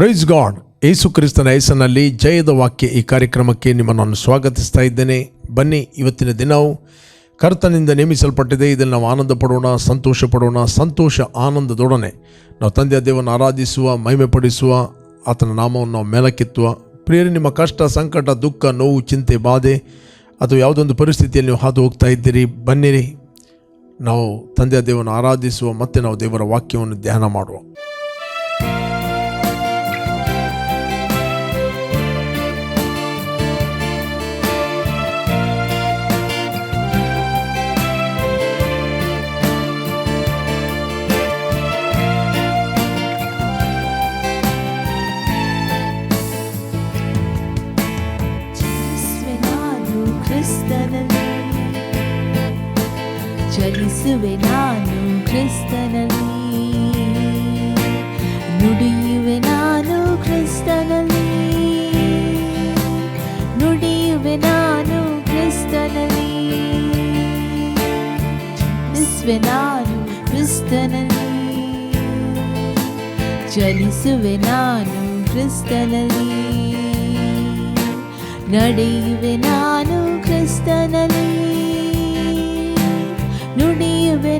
Praise God ಯೇಸು ಕ್ರಿಸ್ತನ ಹೆಸರಿನಲ್ಲಿ ಜಯದ ವಾಕ್ಯ ಈ ಕಾರ್ಯಕ್ರಮಕ್ಕೆ ನಿಮ್ಮನ್ನು ನಾನು ಸ್ವಾಗತಿಸ್ತಾ ಇದ್ದೇನೆ. ಬನ್ನಿ, ಇವತ್ತಿನ ದಿನವು ಕರ್ತನಿಂದ ನೇಮಿಸಲ್ಪಟ್ಟಿದೆ. ಇದನ್ನು ನಾವು ಆನಂದ ಪಡೋಣ ಸಂತೋಷ ಪಡೋಣ ಸಂತೋಷ ಆನಂದದೊಡನೆ. ನಾವು ತಂದೆಯ ದೇವನ್ನು ಆರಾಧಿಸುವ ಮಹಿಮೆ ಪಡಿಸುವ ಆತನ ನಾಮವನ್ನು ನಾವು ಮೇಲಕ್ಕೆತ್ತುವ. ಪ್ರಿಯರು, ನಿಮ್ಮ ಕಷ್ಟ, ಸಂಕಟ, ದುಃಖ, ನೋವು, ಚಿಂತೆ, ಬಾಧೆ ಅಥವಾ ಯಾವುದೊಂದು ಪರಿಸ್ಥಿತಿಯಲ್ಲಿ ನೀವು ಹಾದು ಹೋಗ್ತಾ ಇದ್ದೀರಿ, ಬನ್ನಿರಿ. ನಾವು ತಂದೆಯ ದೇವನ ಆರಾಧಿಸುವ ಮತ್ತು ನಾವು ದೇವರ ವಾಕ್ಯವನ್ನು ಧ್ಯಾನ ಮಾಡುವ. ಚಲಿಸುವೆ ನಾನು ಕ್ರಿಸ್ತನಲ್ಲಿ ನುಡಿಯುವೆ ನಾನು ಕ್ರಿಸ್ತನಲ್ಲಿ ನುಡಿಯುವೆ ನಾನು ಕ್ರಿಸ್ತನಲ್ಲಿ ಚಲಿಸುವೆ ನಾನು ಕ್ರಿಸ್ತನಲ್ಲಿ ಚಲಿಸುವೆ ನಾನು ಕ್ರಿಸ್ತನಲ್ಲಿ ನಡೆಯುವೆ ನಾನು ಕ್ರಿಸ್ತನಲ್ಲಿ ನುಡಿಯುವೆ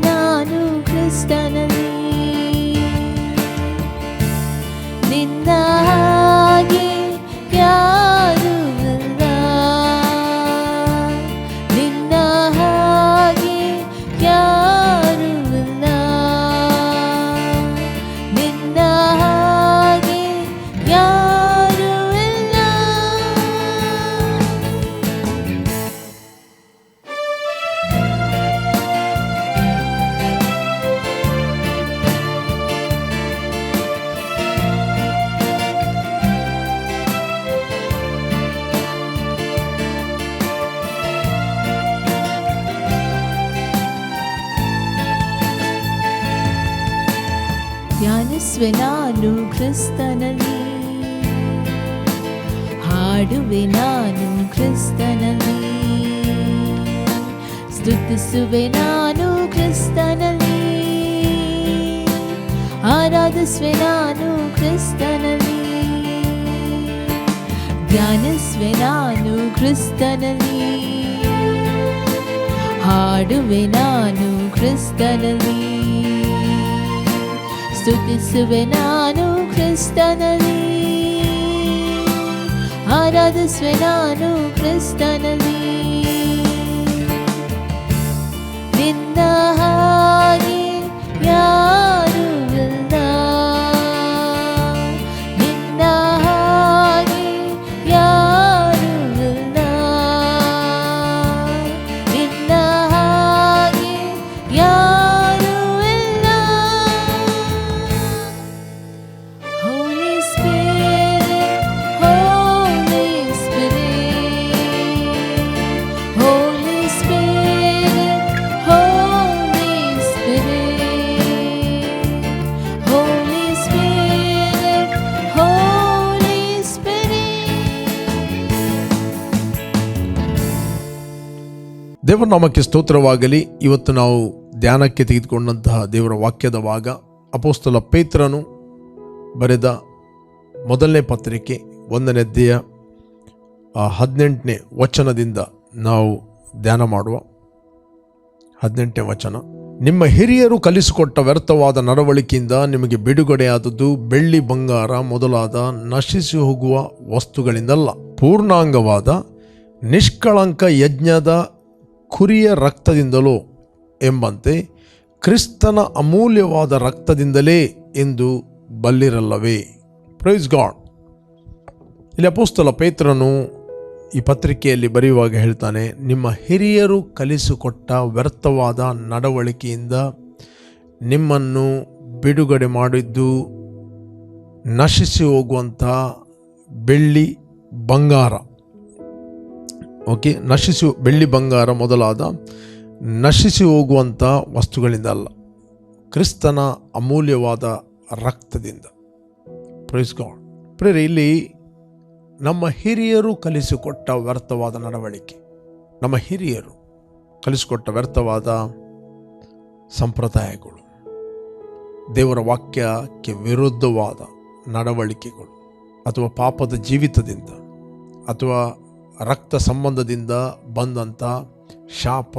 ಸ್ತುತಿಸುವೆ ನಾನು ಕ್ರಿಸ್ತನಲ್ಲಿ. ಆರಾಧಿಸುವೆ ನಾನು ಕ್ರಿಸ್ತನಲ್ಲಿ. ಧ್ಯಾನಿಸುವೆ ನಾನು ಕ್ರಿಸ್ತನಲ್ಲಿ. ಹಾಡುವೆ ನಾನು ಕ್ರಿಸ್ತನಲ್ಲಿ. ಸ್ತುತಿಸುವೆ ನಾನು ಕ್ರಿಸ್ತನಲ್ಲಿ. ಆರಾಧಿಸುವೆ ನಾನು ಕ್ರಿಸ್ತನಲ್ಲಿ. ಯಾರೂ ನಾಮಕ್ಕೆ ಸ್ತೋತ್ರವಾಗಲಿ. ಇವತ್ತು ನಾವು ಧ್ಯಾನಕ್ಕೆ ತೆಗೆದುಕೊಂಡಂತಹ ದೇವರ ವಾಕ್ಯದ ಭಾಗ ಅಪೋಸ್ತಲ ಪೇತ್ರನು ಬರೆದ ಮೊದಲನೇ ಪತ್ರಿಕೆ ಒಂದನೇ ಅಧ್ಯಾಯ, ಆ, ಹದಿನೆಂಟನೇ ವಚನದಿಂದ ನಾವು ಧ್ಯಾನ ಮಾಡುವ. ಹದಿನೆಂಟನೇ ವಚನ, ನಿಮ್ಮ ಹಿರಿಯರು ಕಲಿಸಿಕೊಟ್ಟ ವ್ಯರ್ಥವಾದ ನಡವಳಿಕೆಯಿಂದ ನಿಮಗೆ ಬಿಡುಗಡೆಯಾದದ್ದು ಬೆಳ್ಳಿ ಬಂಗಾರ ಮೊದಲಾದ ನಶಿಸಿ ಹೋಗುವ ವಸ್ತುಗಳಿಂದಲ್ಲ. ಪೂರ್ಣಾಂಗವಾದ, ನಿಷ್ಕಳಂಕ ಯಜ್ಞದ ಕುರಿಯ ರಕ್ತದಿಂದಲೋ ಎಂಬಂತೆ ಕ್ರಿಸ್ತನ ಅಮೂಲ್ಯವಾದ ರಕ್ತದಿಂದಲೇ ಎಂದು ಬಲ್ಲಿರಲ್ಲವೇ. ಪ್ರೈಸ್ ಗಾಡ್ ಇಲ್ಲಿ ಅಪೋಸ್ತಲ ಪೇತ್ರನು ಈ ಪತ್ರಿಕೆಯಲ್ಲಿ ಬರೆಯುವಾಗ ಹೇಳ್ತಾನೆ, ನಿಮ್ಮ ಹಿರಿಯರು ಕಲಿಸಿಕೊಟ್ಟ ವ್ಯರ್ಥವಾದ ನಡವಳಿಕೆಯಿಂದ ನಿಮ್ಮನ್ನು ಬಿಡುಗಡೆ ಮಾಡಿದ್ದು ನಶಿಸಿ ಹೋಗುವಂಥ ಬೆಳ್ಳಿ ಬಂಗಾರ. ಓಕೆ ನಶಿಸಿ ಬೆಳ್ಳಿ ಬಂಗಾರ ಮೊದಲಾದ ನಶಿಸಿ ಹೋಗುವಂಥ ವಸ್ತುಗಳಿಂದ ಅಲ್ಲ, ಕ್ರಿಸ್ತನ ಅಮೂಲ್ಯವಾದ ರಕ್ತದಿಂದ. ಪ್ರೈಸ್ ಗಾಡ್ ಪ್ರೇರೆ ಇಲ್ಲಿ ನಮ್ಮ ಹಿರಿಯರು ಕಲಿಸಿಕೊಟ್ಟ ವ್ಯರ್ಥವಾದ ನಡವಳಿಕೆ. ನಮ್ಮ ಹಿರಿಯರು ಕಲಿಸಿಕೊಟ್ಟ ವ್ಯರ್ಥವಾದ ಸಂಪ್ರದಾಯಗಳು. ದೇವರ ವಾಕ್ಯಕ್ಕೆ ವಿರುದ್ಧವಾದ ನಡವಳಿಕೆಗಳು. ಅಥವಾ ಪಾಪದ ಜೀವಿತದಿಂದ, ಅಥವಾ ರಕ್ತ ಸಂಬಂಧದಿಂದ ಬಂದಂಥ ಶಾಪ,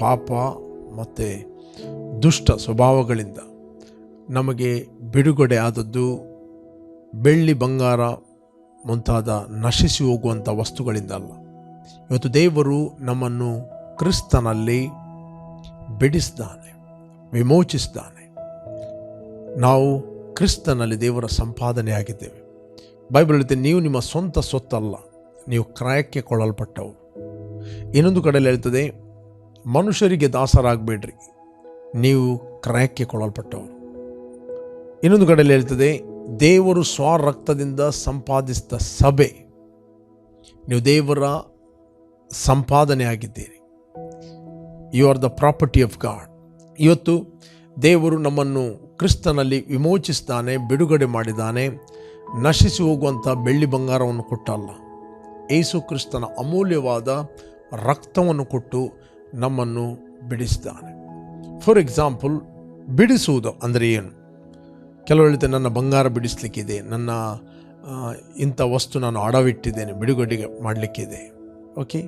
ಪಾಪ ಮತ್ತು ದುಷ್ಟ ಸ್ವಭಾವಗಳಿಂದ ನಮಗೆ ಬಿಡುಗಡೆ ಆದದ್ದು ಬೆಳ್ಳಿ ಬಂಗಾರ ಮುಂತಾದ ನಶಿಸಿ ಹೋಗುವಂಥ ವಸ್ತುಗಳಿಂದ ಅಲ್ಲ. ಇವತ್ತು ದೇವರು ನಮ್ಮನ್ನು ಕ್ರಿಸ್ತನಲ್ಲಿ ಬಿಡಿಸಿದ್ದಾನೆ, ವಿಮೋಚಿಸಿದ್ದಾನೆ. ನಾವು ಕ್ರಿಸ್ತನಲ್ಲಿ ದೇವರ ಸಂಪಾದನೆ ಆಗಿದ್ದೇವೆ ಬೈಬಲ್ ನೀವು ನಿಮ್ಮ ಸ್ವಂತ ಸೊತ್ತಲ್ಲ ನೀವು ಕ್ರಯಕ್ಕೆ ಕೊಳ್ಳಲ್ಪಟ್ಟವು ಇನ್ನೊಂದು ಕಡೆಯಲ್ಲಿ ಹೇಳ್ತದೆ, ಮನುಷ್ಯರಿಗೆ ದಾಸರಾಗಬೇಡ್ರಿ, ನೀವು ಕ್ರಯಕ್ಕೆ ಕೊಳ್ಳಲ್ಪಟ್ಟವರು ಇನ್ನೊಂದು ಕಡೆಯಲ್ಲಿ ಹೇಳ್ತದೆ, ದೇವರು ಸ್ವರಕ್ತದಿಂದ ಸಂಪಾದಿಸಿದ ಸಭೆ, ನೀವು ದೇವರ ಸಂಪಾದನೆ ಆಗಿದ್ದೀರಿ you are the property of God ಇವತ್ತು ದೇವರು ನಮ್ಮನ್ನು ಕ್ರಿಸ್ತನಲ್ಲಿ ವಿಮೋಚಿಸಿದ್ದಾನೆ, ಬಿಡುಗಡೆ ಮಾಡಿದ್ದಾನೆ, ನಶಿಸಿ ಹೋಗುವಂಥ ಬೆಳ್ಳಿ ಬಂಗಾರವನ್ನು ಕೊಟ್ಟಲ್ಲ. ಏಸು ಕ್ರಿಸ್ತನ ಅಮೂಲ್ಯವಾದ ರಕ್ತವನ್ನು ಕೊಟ್ಟು ನಮ್ಮನ್ನು ಬಿಡಿಸಿದ್ದಾನೆ. ಫಾರ್ ಎಕ್ಸಾಂಪಲ್ ಬಿಡಿಸುವುದು ಅಂದರೆ ಏನು? ಕೆಲವು ಹೇಳ್ತಾರೆ ನನ್ನ ಬಂಗಾರ ಬಿಡಿಸ್ಲಿಕ್ಕಿದೆ, ನನ್ನ ಇಂಥ ವಸ್ತು ನಾನು ಅಡವಿಟ್ಟಿದ್ದೇನೆ, ಬಿಡುಗಡೆಗೆ ಮಾಡಲಿಕ್ಕಿದೆ. ಓಕೆ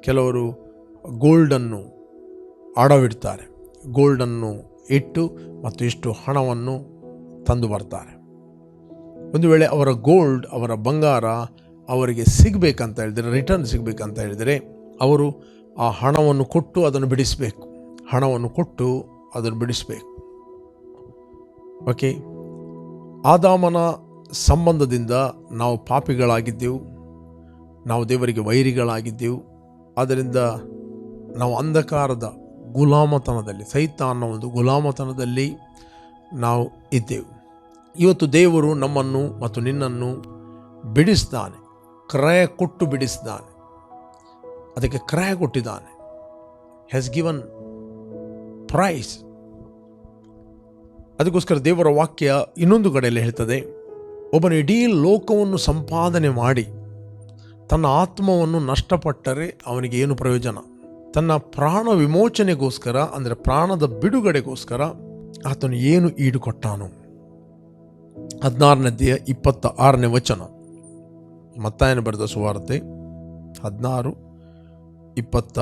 ಕೆಲವರು ಗೋಲ್ಡನ್ನು ಅಡವಿಡ್ತಾರೆ. ಗೋಲ್ಡನ್ನು ಇಟ್ಟು ಮತ್ತು ಇಷ್ಟು ಹಣವನ್ನು ತಂದು ಬರ್ತಾರೆ. ಒಂದು ವೇಳೆ ಅವರ ಗೋಲ್ಡ್, ಅವರ ಬಂಗಾರ ಅವರಿಗೆ ಸಿಗಬೇಕಂತ ಹೇಳಿದರೆ ರಿಟರ್ನ್ ಸಿಗಬೇಕಂತ ಹೇಳಿದರೆ, ಅವರು ಆ ಹಣವನ್ನು ಕೊಟ್ಟು ಅದನ್ನು ಬಿಡಿಸಬೇಕು. ಹಣವನ್ನು ಕೊಟ್ಟು ಅದನ್ನು ಬಿಡಿಸಬೇಕು. ಓಕೆ ಆದಾಮನ ಸಂಬಂಧದಿಂದ ನಾವು ಪಾಪಿಗಳಾಗಿದ್ದೆವು. ನಾವು ದೇವರಿಗೆ ವೈರಿಗಳಾಗಿದ್ದೆವು. ಆದ್ದರಿಂದ ನಾವು ಅಂಧಕಾರದ ಗುಲಾಮತನದಲ್ಲಿ ಸಹಿತ ಅನ್ನೋ ಒಂದು ಗುಲಾಮತನದಲ್ಲಿ ನಾವು ಇದ್ದೆವು. ಇವತ್ತು ದೇವರು ನಮ್ಮನ್ನು ಮತ್ತು ನಿನ್ನನ್ನು ಬಿಡಿಸ್ತಾನೆ. ಕ್ರಯ ಕೊಟ್ಟು ಬಿಡಿಸಿದ್ದಾನೆ. ಅದಕ್ಕೆ ಕ್ರಯ ಕೊಟ್ಟಿದ್ದಾನೆ. ಹ್ಯಾಸ್ ಗಿವನ್ ಪ್ರೈಸ್ ಅದಕ್ಕೋಸ್ಕರ ದೇವರ ವಾಕ್ಯ ಇನ್ನೊಂದು ಕಡೆಯಲ್ಲಿ ಹೇಳ್ತದೆ, ಒಬ್ಬನ ಇಡೀ ಲೋಕವನ್ನು ಸಂಪಾದನೆ ಮಾಡಿ, ತನ್ನ ಆತ್ಮವನ್ನು ನಷ್ಟಪಟ್ಟರೆ ಅವನಿಗೆ ಏನು ಪ್ರಯೋಜನ? ತನ್ನ ಪ್ರಾಣ ವಿಮೋಚನೆಗೋಸ್ಕರ, ಅಂದರೆ ಪ್ರಾಣದ ಬಿಡುಗಡೆಗೋಸ್ಕರ ಆತನು ಏನು ಈಡುಕೊಟ್ಟಾನು ಹದಿನಾರನೇ ಹದಿನಾರನೇದೆಯ ಇಪ್ಪತ್ತ ಆರನೇ ವಚನ. ಮತ್ತಾಯನ ಬರೆದ ಸುವಾರ್ತೆ ಹದಿನಾರು, ಇಪ್ಪತ್ತ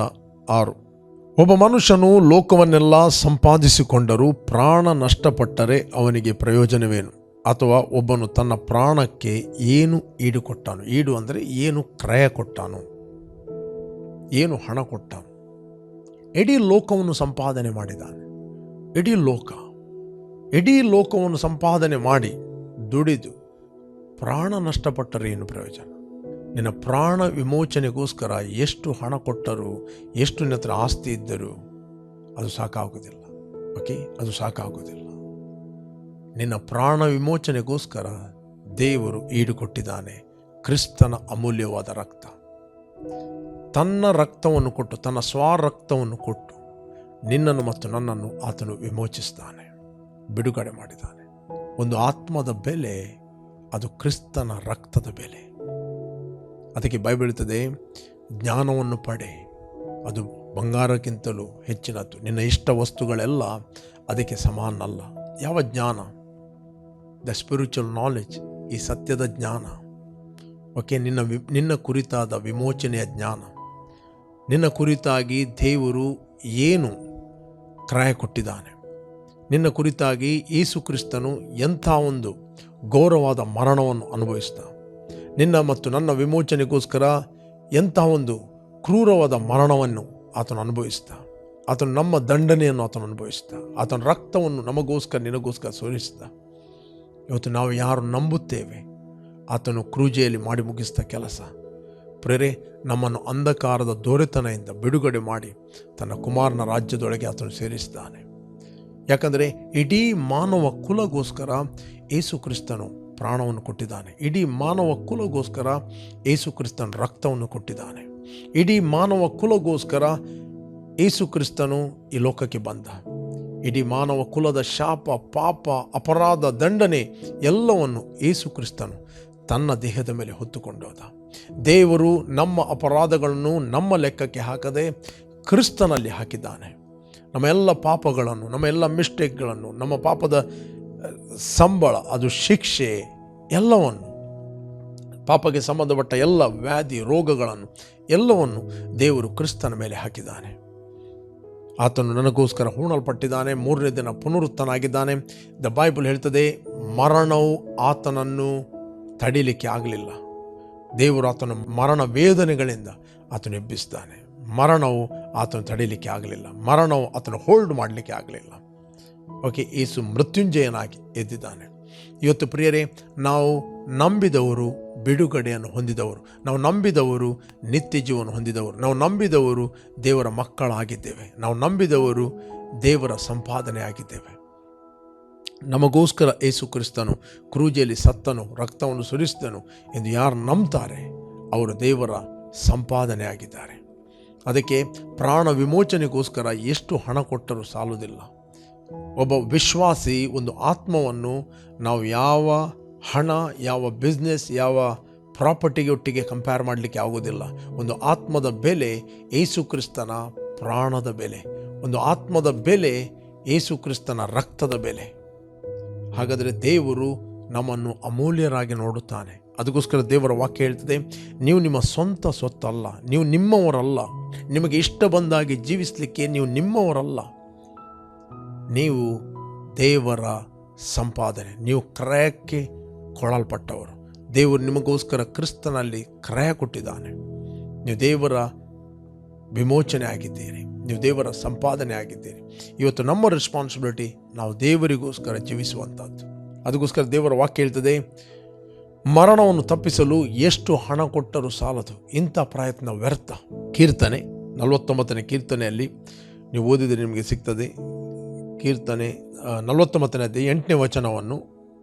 ಆರು. ಒಬ್ಬ ಮನುಷ್ಯನು ಲೋಕವನ್ನೆಲ್ಲ ಸಂಪಾದಿಸಿಕೊಂಡರೂ ಪ್ರಾಣ ನಷ್ಟಪಟ್ಟರೆ ಅವನಿಗೆ ಪ್ರಯೋಜನವೇನು? ಅಥವಾ ಒಬ್ಬನು ತನ್ನ ಪ್ರಾಣಕ್ಕೆ ಏನು ಈಡು ಕೊಟ್ಟಾನು ಈಡು ಅಂದರೆ ಏನು ಕ್ರಯ ಕೊಟ್ಟಾನು? ಏನು ಹಣ ಕೊಟ್ಟಾನು? ಇಡೀ ಲೋಕವನ್ನು ಸಂಪಾದನೆ ಮಾಡಿದ್ದಾನೆ. ಇಡೀ ಲೋಕ. ಇಡೀ ಲೋಕವನ್ನು ಸಂಪಾದನೆ ಮಾಡಿ ದುಡಿದು ಪ್ರಾಣ ನಷ್ಟಪಟ್ಟರೆ ಏನು ಪ್ರಯೋಜನ? ನಿನ್ನ ಪ್ರಾಣ ವಿಮೋಚನೆಗೋಸ್ಕರ ಎಷ್ಟು ಹಣ ಕೊಟ್ಟರೂ, ಎಷ್ಟು ನಿನ್ನ ಹತ್ರ ಆಸ್ತಿ ಇದ್ದರೂ ಅದು ಸಾಕಾಗೋದಿಲ್ಲ. ಓಕೆ ಅದು ಸಾಕಾಗೋದಿಲ್ಲ. ನಿನ್ನ ಪ್ರಾಣ ವಿಮೋಚನೆಗೋಸ್ಕರ ದೇವರು ಈಡುಕೊಟ್ಟಿದ್ದಾನೆ, ಕ್ರಿಸ್ತನ ಅಮೂಲ್ಯವಾದ ರಕ್ತ. ತನ್ನ ರಕ್ತವನ್ನು ಕೊಟ್ಟು, ತನ್ನ ಸ್ವರಕ್ತವನ್ನು ಕೊಟ್ಟು ನಿನ್ನನ್ನು ಮತ್ತು ನನ್ನನ್ನು ಆತನು ವಿಮೋಚಿಸ್ತಾನೆ, ಬಿಡುಗಡೆ ಮಾಡಿದ್ದಾನೆ. ಒಂದು ಆತ್ಮದ ಬೆಲೆ ಅದು ಕ್ರಿಸ್ತನ ರಕ್ತದ ಬೆಲೆ. ಅದಕ್ಕೆ ಬೈಬಲ್ ಹೇಳ್ತದೆ, ಜ್ಞಾನವನ್ನು ಪಡೆ. ಅದು ಬಂಗಾರಕ್ಕಿಂತಲೂ ಹೆಚ್ಚಿನದ್ದು ನಿನ್ನ ಇಷ್ಟ ವಸ್ತುಗಳೆಲ್ಲ ಅದಕ್ಕೆ ಸಮಾನ ಅಲ್ಲ ಯಾವ ಜ್ಞಾನ? ದ ಸ್ಪಿರಿಚುವಲ್ ನಾಲೆಜ್ ಈ ಸತ್ಯದ ಜ್ಞಾನ. ಓಕೆ, ನಿನ್ನ ವಿ, ನಿನ್ನ ಕುರಿತಾದ ವಿಮೋಚನೆಯ ಜ್ಞಾನ. ನಿನ್ನ ಕುರಿತಾಗಿ ದೇವರು ಏನು ಕ್ರಯ ಕೊಟ್ಟಿದ್ದಾನೆ? ನಿನ್ನ ಕುರಿತಾಗಿ ಯೇಸು ಕ್ರಿಸ್ತನು ಎಂಥ ಒಂದು ಘೋರವಾದ ಮರಣವನ್ನು ಅನುಭವಿಸಿದ. ನಿನ್ನ ಮತ್ತು ನನ್ನ ವಿಮೋಚನೆಗೋಸ್ಕರ ಎಂಥ ಒಂದು ಕ್ರೂರವಾದ ಮರಣವನ್ನು ಆತನು ಅನುಭವಿಸಿದ. ಆತನು ನಮ್ಮ ದಂಡನೆಯನ್ನು ಆತನು ಅನುಭವಿಸಿದ. ಆತನ ರಕ್ತವನ್ನು ನಮಗೋಸ್ಕರ, ನಿನಗೋಸ್ಕರ ಸೋರಿಸಿದ ಇವತ್ತು ನಾವು ಯಾರು ನಂಬುತ್ತೇವೆ? ಆತನು ಕ್ರೂಜೆಯಲ್ಲಿ ಮಾಡಿ ಮುಗಿಸಿದ ಕೆಲಸ. ಪ್ರೇರೆ, ನಮ್ಮನ್ನು ಅಂಧಕಾರದ ದೊರೆತನದಿಂದ ಬಿಡುಗಡೆ ಮಾಡಿ ತನ್ನ ಕುಮಾರನ ರಾಜ್ಯದೊಳಗೆ ಆತನು ಸೇರಿಸಿದ್ದಾನೆ. ಯಾಕಂದರೆ ಇಡೀ ಮಾನವ ಕುಲಗೋಸ್ಕರ ಏಸು ಕ್ರಿಸ್ತನು ಪ್ರಾಣವನ್ನು ಕೊಟ್ಟಿದ್ದಾನೆ. ಇಡೀ ಮಾನವ ಕುಲಗೋಸ್ಕರ ಏಸು ಕ್ರಿಸ್ತನ ರಕ್ತವನ್ನು ಕೊಟ್ಟಿದ್ದಾನೆ. ಇಡೀ ಮಾನವ ಕುಲಗೋಸ್ಕರ ಏಸು ಕ್ರಿಸ್ತನು ಈ ಲೋಕಕ್ಕೆ ಬಂದ. ಇಡೀ ಮಾನವ ಕುಲದ ಶಾಪ, ಪಾಪ, ಅಪರಾಧ, ದಂಡನೆ ಎಲ್ಲವನ್ನು ಏಸು ಕ್ರಿಸ್ತನು ತನ್ನ ದೇಹದ ಮೇಲೆ ಹೊತ್ತುಕೊಂಡೋದ ದೇವರು ನಮ್ಮ ಅಪರಾಧಗಳನ್ನು ನಮ್ಮ ಲೆಕ್ಕಕ್ಕೆ ಹಾಕದೆ ಕ್ರಿಸ್ತನಲ್ಲಿ ಹಾಕಿದ್ದಾನೆ. ನಮ್ಮ ಎಲ್ಲ ಪಾಪಗಳನ್ನು ನಮ್ಮ ಎಲ್ಲ ಮಿಸ್ಟೇಕ್ಗಳನ್ನು, ನಮ್ಮ ಪಾಪದ ಸಂಬಳ, ಅದು ಶಿಕ್ಷೆ, ಎಲ್ಲವನ್ನು, ಪಾಪಕ್ಕೆ ಸಂಬಂಧಪಟ್ಟ ಎಲ್ಲ ವ್ಯಾಧಿ ರೋಗಗಳನ್ನು, ಎಲ್ಲವನ್ನು ದೇವರು ಕ್ರಿಸ್ತನ ಮೇಲೆ ಹಾಕಿದ್ದಾನೆ. ಆತನು ನನಗೋಸ್ಕರ ಹೂಣಲ್ಪಟ್ಟಿದ್ದಾನೆ, ಮೂರನೇ ದಿನ ಪುನರುತ್ತನಾಗಿದ್ದಾನೆ. ದ ಬೈಬಲ್ ಹೇಳ್ತದೆ, ಮರಣವು ಆತನನ್ನು ತಡಿಲಿಕ್ಕೆ ಆಗಲಿಲ್ಲ. ದೇವರು ಆತನ ಮರಣ ವೇದನೆಗಳಿಂದ ಆತನು ಎಬ್ಬಿಸಿದ್ದಾನೆ ಮರಣವು ಆತನ ತಡೀಲಿಕ್ಕೆ ಆಗಲಿಲ್ಲ. ಮರಣವು ಆತನ ಹೋಲ್ಡ್ ಮಾಡಲಿಕ್ಕೆ ಆಗಲಿಲ್ಲ. ಓಕೆ ಏಸು ಮೃತ್ಯುಂಜಯನಾಗಿ ಎದ್ದಿದ್ದಾನೆ. ಇವತ್ತು ಪ್ರಿಯರೇ, ನಾವು ನಂಬಿದವರು ಬಿಡುಗಡೆಯನ್ನು ಹೊಂದಿದವರು. ನಾವು ನಂಬಿದವರು ನಿತ್ಯ ಜೀವನ ಹೊಂದಿದವರು. ನಾವು ನಂಬಿದವರು ದೇವರ ಮಕ್ಕಳಾಗಿದ್ದೇವೆ. ನಾವು ನಂಬಿದವರು ದೇವರ ಸಂಪಾದನೆ ಆಗಿದ್ದೇವೆ ನಮಗೋಸ್ಕರ ಏಸು ಕ್ರಿಸ್ತನು ಕ್ರೂಜೆಯಲ್ಲಿ ಸತ್ತನು, ರಕ್ತವನ್ನು ಸುರಿಸಿದನು ಎಂದು ಯಾರು ನಂಬ್ತಾರೆ, ಅವರು ದೇವರ ಸಂಪಾದನೆ ಆಗಿದ್ದಾರೆ ಅದಕ್ಕೆ ಪ್ರಾಣ ವಿಮೋಚನೆಗೋಸ್ಕರ ಎಷ್ಟು ಹಣ ಕೊಟ್ಟರೂ ಸಾಲುವುದಿಲ್ಲ. ಒಬ್ಬ ವಿಶ್ವಾಸಿ ಒಂದು ಆತ್ಮವನ್ನು ನಾವು ಯಾವ ಹಣ, ಯಾವ ಬಿಸ್ನೆಸ್ ಯಾವ ಪ್ರಾಪರ್ಟಿಗೆ ಒಟ್ಟಿಗೆ ಕಂಪೇರ್ ಮಾಡಲಿಕ್ಕೆ ಆಗೋದಿಲ್ಲ ಒಂದು ಆತ್ಮದ ಬೆಲೆ ಏಸು ಕ್ರಿಸ್ತನ ಪ್ರಾಣದ ಬೆಲೆ. ಒಂದು ಆತ್ಮದ ಬೆಲೆ ಏಸು ಕ್ರಿಸ್ತನ ರಕ್ತದ ಬೆಲೆ. ಹಾಗಾದರೆ ದೇವರು ನಮ್ಮನ್ನು ಅಮೂಲ್ಯರಾಗಿ ನೋಡುತ್ತಾನೆ. ಅದಕ್ಕೋಸ್ಕರ ದೇವರ ವಾಕ್ಯ ಹೇಳ್ತದೆ, ನೀವು ನಿಮ್ಮ ಸ್ವಂತ ಸ್ವತ್ತಲ್ಲ, ನೀವು ನಿಮ್ಮವರಲ್ಲ. ನಿಮಗೆ ಇಷ್ಟ ಬಂದಾಗಿ ಜೀವಿಸಲಿಕ್ಕೆ ನೀವು ನಿಮ್ಮವರಲ್ಲ. ನೀವು ದೇವರ ಸಂಪಾದನೆ, ನೀವು ಕ್ರಯಕ್ಕೆ ಕೊಳಲ್ಪಟ್ಟವರು ದೇವರು ನಿಮಗೋಸ್ಕರ ಕ್ರಿಸ್ತನಲ್ಲಿ ಕ್ರಯ ಕೊಟ್ಟಿದ್ದಾನೆ. ನೀವು ದೇವರ ವಿಮೋಚನೆ ಆಗಿದ್ದೀರಿ, ನೀವು ದೇವರ ಸಂಪಾದನೆ ಆಗಿದ್ದೀರಿ. ಇವತ್ತು ನಮ್ಮ ರೆಸ್ಪಾನ್ಸಿಬಿಲಿಟಿ ನಾವು ದೇವರಿಗೋಸ್ಕರ ಜೀವಿಸುವಂಥದ್ದು ಅದಕ್ಕೋಸ್ಕರ ದೇವರ ವಾಕ್ಯ ಹೇಳ್ತದೆ ಮರಣವನ್ನು ತಪ್ಪಿಸಲು ಎಷ್ಟು ಹಣ ಕೊಟ್ಟರೂ ಸಾಲದು. ಇಂಥ ಪ್ರಯತ್ನ ವ್ಯರ್ಥ. ಕೀರ್ತನೆ, ನಲವತ್ತೊಂಬತ್ತನೇ ಕೀರ್ತನೆಯಲ್ಲಿ ನೀವು ಓದಿದರೆ ನಿಮಗೆ ಸಿಗ್ತದೆ. ಕೀರ್ತನೆ ನಲವತ್ತೊಂಬತ್ತನೇ ಎಂಟನೇ ವಚನವನ್ನು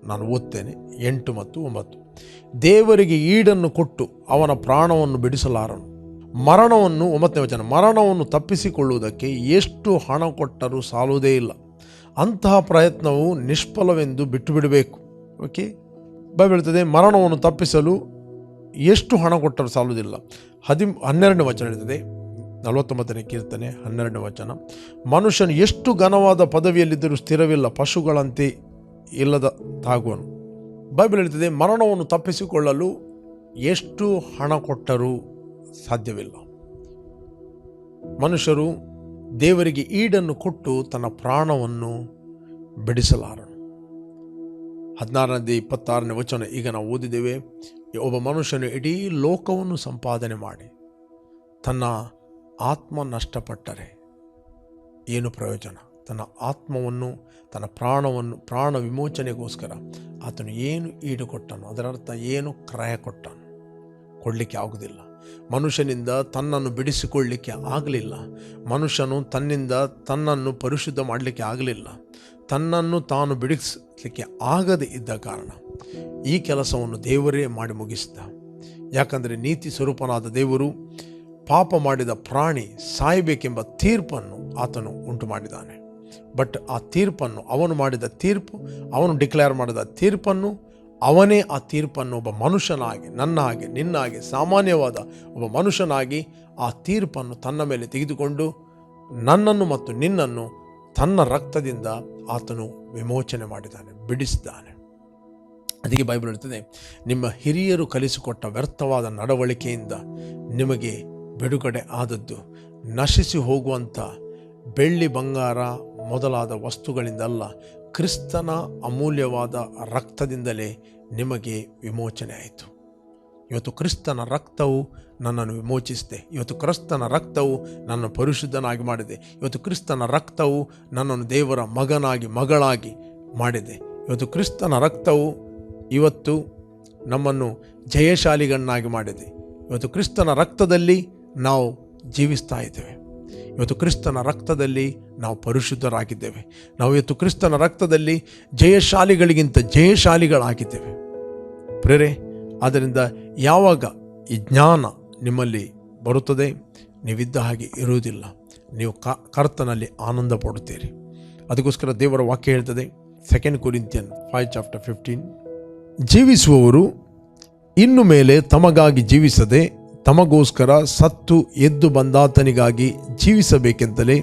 ನಾನು ಓದ್ತೇನೆ. ಎಂಟು ಮತ್ತು ಒಂಬತ್ತು. ದೇವರಿಗೆ ಈಡನ್ನು ಕೊಟ್ಟು ಅವನ ಪ್ರಾಣವನ್ನು ಬಿಡಿಸಲಾರನು. ಮರಣವನ್ನು, ಒಂಬತ್ತನೇ ವಚನ, ಮರಣವನ್ನು ತಪ್ಪಿಸಿಕೊಳ್ಳುವುದಕ್ಕೆ ಎಷ್ಟು ಹಣ ಕೊಟ್ಟರೂ ಸಾಲುವುದೇ ಇಲ್ಲ. ಅಂತಹ ಪ್ರಯತ್ನವು ನಿಷ್ಫಲವೆಂದು ಬಿಟ್ಟು ಬಿಡಬೇಕು ಓಕೆ? ಬೈಬಲ್ ಹೇಳ್ತದೆ ಮರಣವನ್ನು ತಪ್ಪಿಸಲು ಎಷ್ಟು ಹಣ ಕೊಟ್ಟರೂ ಸಾಲುವುದಿಲ್ಲ. ಹದಿ ಹನ್ನೆರಡನೇ ವಚನ ಹೇಳ್ತದೆ, ನಲವತ್ತೊಂಬತ್ತನೇ ಕೀರ್ತನೆ, ಹನ್ನೆರಡನೇ ವಚನ. ಮನುಷ್ಯನು ಎಷ್ಟು ಘನವಾದ ಪದವಿಯಲ್ಲಿದ್ದರೂ ಸ್ಥಿರವಿಲ್ಲ, ಪಶುಗಳಂತೆ ಇಲ್ಲದ ತಾಗುವನು. ಬೈಬಲ್ ಹೇಳ್ತದೆ, ಮರಣವನ್ನು ತಪ್ಪಿಸಿಕೊಳ್ಳಲು ಎಷ್ಟು ಹಣ ಕೊಟ್ಟರೂ ಸಾಧ್ಯವಿಲ್ಲ. ಮನುಷ್ಯರು ದೇವರಿಗೆ ಈಡನ್ನು ಕೊಟ್ಟು ತನ್ನ ಪ್ರಾಣವನ್ನು ಬಿಡಿಸಲಾರನು ಹದಿನಾರನೇ ಇಪ್ಪತ್ತಾರನೇ ವಚನ, ಈಗ ನಾವು ಓದಿದ್ದೇವೆ ಒಬ್ಬ ಮನುಷ್ಯನು ಇಡೀ ಲೋಕವನ್ನು ಸಂಪಾದನೆ ಮಾಡಿ, ತನ್ನ ಆತ್ಮ ನಷ್ಟಪಟ್ಟರೆ ಏನು ಪ್ರಯೋಜನ? ತನ್ನ ಆತ್ಮವನ್ನು, ತನ್ನ ಪ್ರಾಣವನ್ನು, ಪ್ರಾಣ ವಿಮೋಚನೆಗೋಸ್ಕರ ಆತನು ಏನು ಈಡುಕೊಟ್ಟನು, ಅದರರ್ಥ ಏನು ಕ್ರಯ ಕೊಟ್ಟನು, ಕೊಡಲಿಕ್ಕೆ ಆಗುವುದಿಲ್ಲ. ಮನುಷ್ಯನಿಂದ ತನ್ನನ್ನು ಬಿಡಿಸಿಕೊಳ್ಳಲಿಕ್ಕೆ ಆಗಲಿಲ್ಲ. ಮನುಷ್ಯನು ತನ್ನಿಂದ ತನ್ನನ್ನು ಪರಿಶುದ್ಧ ಮಾಡಲಿಕ್ಕೆ ಆಗಲಿಲ್ಲ. ತನ್ನನ್ನು ತಾನು ಬಿಡಿಸಲಿಕ್ಕೆ ಆಗದೇ ಇದ್ದ ಕಾರಣ ಈ ಕೆಲಸವನ್ನು ದೇವರೇ ಮಾಡಿ ಮುಗಿಸಿದ. ಯಾಕಂದರೆ ನೀತಿ ಸ್ವರೂಪನಾದ ದೇವರು ಪಾಪ ಮಾಡಿದ ಪ್ರಾಣಿ ಸಾಯಬೇಕೆಂಬ ತೀರ್ಪನ್ನು ಆತನು ಉಂಟು ಮಾಡಿದ್ದಾನೆ. ಬಟ್ ಆ ತೀರ್ಪನ್ನು, ಅವನು ಮಾಡಿದ ತೀರ್ಪು, ಅವನು ಡಿಕ್ಲೇರ್ ಮಾಡಿದ ತೀರ್ಪನ್ನು ಅವನೇ ಆ ತೀರ್ಪನ್ನು ಒಬ್ಬ ಮನುಷ್ಯನಾಗಿ ನನ್ನ ಹಾಗೆ ನಿನ್ನ ಹಾಗೆ ಸಾಮಾನ್ಯವಾದ ಒಬ್ಬ ಮನುಷ್ಯನಾಗಿ ಆ ತೀರ್ಪನ್ನು ತನ್ನ ಮೇಲೆ ತೆಗೆದುಕೊಂಡು ನನ್ನನ್ನು ಮತ್ತು ನಿನ್ನನ್ನು ತನ್ನ ರಕ್ತದಿಂದ ಆತನು ವಿಮೋಚನೆ ಮಾಡಿದ್ದಾನೆ, ಬಿಡಿಸಿದ್ದಾನೆ. ಅದಕ್ಕೆ ಬೈಬಲ್ ಹೇಳ್ತದೆ, ನಿಮ್ಮ ಹಿರಿಯರು ಕಲಿಸಿಕೊಟ್ಟ ವ್ಯರ್ಥವಾದ ನಡವಳಿಕೆಯಿಂದ ನಿಮಗೆ ಬಿಡುಗಡೆ ಆದದ್ದು, ನಶಿಸಿ ಹೋಗುವಂಥ ಬೆಳ್ಳಿ ಬಂಗಾರ ಮೊದಲಾದ ವಸ್ತುಗಳಿಂದಲ್ಲ ಕ್ರಿಸ್ತನ ಅಮೂಲ್ಯವಾದ ರಕ್ತದಿಂದಲೇ ನಿಮಗೆ ವಿಮೋಚನೆ ಆಯಿತು. ಇವತ್ತು ಕ್ರಿಸ್ತನ ರಕ್ತವು ನನ್ನನ್ನು ವಿಮೋಚಿಸಿದೆ. ಇವತ್ತು ಕ್ರಿಸ್ತನ ರಕ್ತವು ನನ್ನ ಪರಿಶುದ್ಧನಾಗಿ ಮಾಡಿದೆ. ಇವತ್ತು ಕ್ರಿಸ್ತನ ರಕ್ತವು ನನ್ನನ್ನು ದೇವರ ಮಗನಾಗಿ, ಮಗಳಾಗಿ ಮಾಡಿದೆ. ಇವತ್ತು ಕ್ರಿಸ್ತನ ರಕ್ತವು ಇವತ್ತು ನಮ್ಮನ್ನು ಜಯಶಾಲಿಗಳನ್ನಾಗಿ ಮಾಡಿದೆ. ಇವತ್ತು ಕ್ರಿಸ್ತನ ರಕ್ತದಲ್ಲಿ ನಾವು ಜೀವಿಸ್ತಾ ಇದ್ದೇವೆ. ಇವತ್ತು ಕ್ರಿಸ್ತನ ರಕ್ತದಲ್ಲಿ ನಾವು ಪರಿಶುದ್ಧರಾಗಿದ್ದೇವೆ. ನಾವು ಇವತ್ತು ಕ್ರಿಸ್ತನ ರಕ್ತದಲ್ಲಿ ಜಯಶಾಲಿಗಳಿಗಿಂತ ಜಯಶಾಲಿಗಳಾಗಿದ್ದೇವೆ. ಪ್ರೇರೆ, ಆದ್ದರಿಂದ ಯಾವಾಗ ಈ ಜ್ಞಾನ ನಿಮ್ಮಲ್ಲಿ ಬರುತ್ತದೆ? ನೀವಿದ್ದ ಹಾಗೆ ಇರುವುದಿಲ್ಲ. ನೀವು ಕರ್ತನಲ್ಲಿ ಆನಂದ ಪಡುತ್ತೀರಿ ಅದಕ್ಕೋಸ್ಕರ ದೇವರ ವಾಕ್ಯ ಹೇಳ್ತದೆ second Corinthian five chapter fifteen ಜೀವಿಸುವವರು ಇನ್ನು ಮೇಲೆ ತಮಗಾಗಿ ಜೀವಿಸದೆ ತಮಗೋಸ್ಕರ ಸತ್ತು ಎದ್ದು ಬಂದಾತನಿಗಾಗಿ ಜೀವಿಸಬೇಕೆಂತಲೇ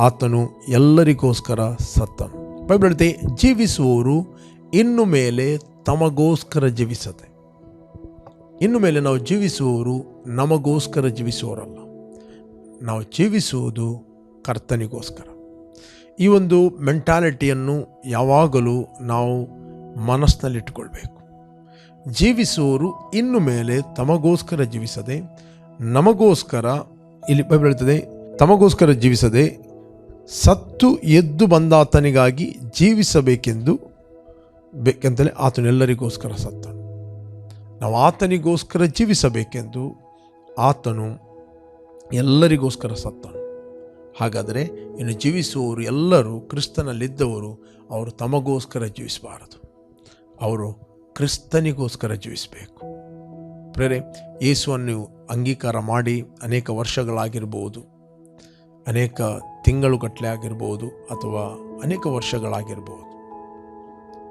ಆತನು ಎಲ್ಲರಿಗೋಸ್ಕರ ಸತ್ತನು. ಬೈಬಲ್ ಜೀವಿಸುವವರು ಇನ್ನು ಮೇಲೆ ತಮಗೋಸ್ಕರ ಜೀವಿಸದೆ. ಇನ್ನು ಮೇಲೆ ನಾವು ಜೀವಿಸುವವರು ನಮಗೋಸ್ಕರ ಜೀವಿಸುವವರಲ್ಲ. ನಾವು ಜೀವಿಸುವುದು ಕರ್ತನಿಗೋಸ್ಕರ. ಈ ಒಂದು ಮೆಂಟಾಲಿಟಿಯನ್ನು ಯಾವಾಗಲೂ ನಾವು ಮನಸ್ಸಿನಲ್ಲಿಟ್ಟುಕೊಳ್ಬೇಕು. ಜೀವಿಸುವವರು ಇನ್ನು ಮೇಲೆ ತಮಗೋಸ್ಕರ ಜೀವಿಸದೆ, ನಮಗೋಸ್ಕರ ಇಲ್ಲಿ ಹೇಳ್ತದೆ, ತಮಗೋಸ್ಕರ ಜೀವಿಸದೆ, ಸತ್ತು ಎದ್ದು ಬಂದಾತನಿಗಾಗಿ ಜೀವಿಸಬೇಕೆಂದು ಬೇಕೆಂತಲೇ ಆತನೆಲ್ಲರಿಗೋಸ್ಕರ ಸತ್ತನು. ನಾವು ಆತನಿಗೋಸ್ಕರ ಜೀವಿಸಬೇಕೆಂದು ಆತನು ಎಲ್ಲರಿಗೋಸ್ಕರ ಸತ್ತನು. ಹಾಗಾದರೆ ಇನ್ನು ಜೀವಿಸುವವರು ಎಲ್ಲರೂ ಕ್ರಿಸ್ತನಲ್ಲಿದ್ದವರು, ಅವರು ತಮಗೋಸ್ಕರ ಜೀವಿಸಬಾರದು. ಅವರು ಕ್ರಿಸ್ತನಿಗೋಸ್ಕರ ಜೀವಿಸಬೇಕು. ಪ್ರೇರೆ ಯೇಸುವನ್ನು ಅಂಗೀಕಾರ ಮಾಡಿ ಅನೇಕ ವರ್ಷಗಳಾಗಿರ್ಬೋದು, ಅನೇಕ ತಿಂಗಳುಗಟ್ಟಲೆ ಆಗಿರ್ಬೋದು ಅಥವಾ ಅನೇಕ ವರ್ಷಗಳಾಗಿರ್ಬೋದು,